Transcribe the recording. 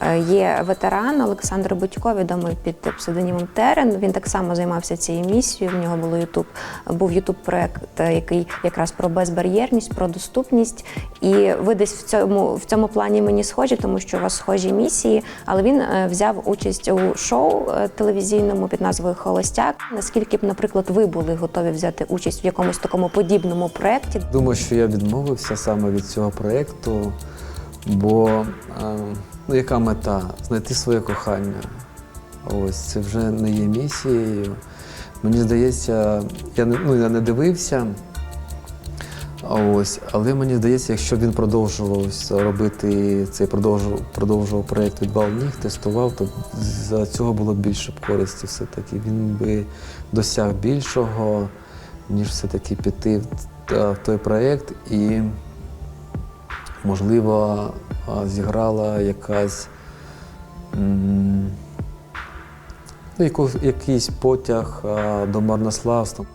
Е, Є ветеран Олександр Будько, відомий під псевдонімом Терен. Він так само займався цією місією. В нього було Ютуб, був Ютуб проект, який якраз про безбар'єрність, про доступність. І ви десь в цьому в цьому плані мені схожі, тому що у вас схожі місії. Але він е, взяв участь у шоу е, телевізійному під назвою Холостяк. Наскільки б, наприклад, ви були готові взяти участь в якомусь такому подібному проєкті? Думаю, що я відмовився саме від цього проєкту, бо е, ну, яка мета? Знайти своє кохання. Ось це вже не є місією. Мені здається, я не, ну, я не дивився. Ось, але мені здається, якщо він продовжував робити цей продовжував, продовжував проєкт від Балніг, тестував, то за цього було б більше б користі все-таки. Він би досяг більшого, ніж все-таки піти в, в той проєкт і, можливо, зіграла якась ну, якийсь потяг до марнославства.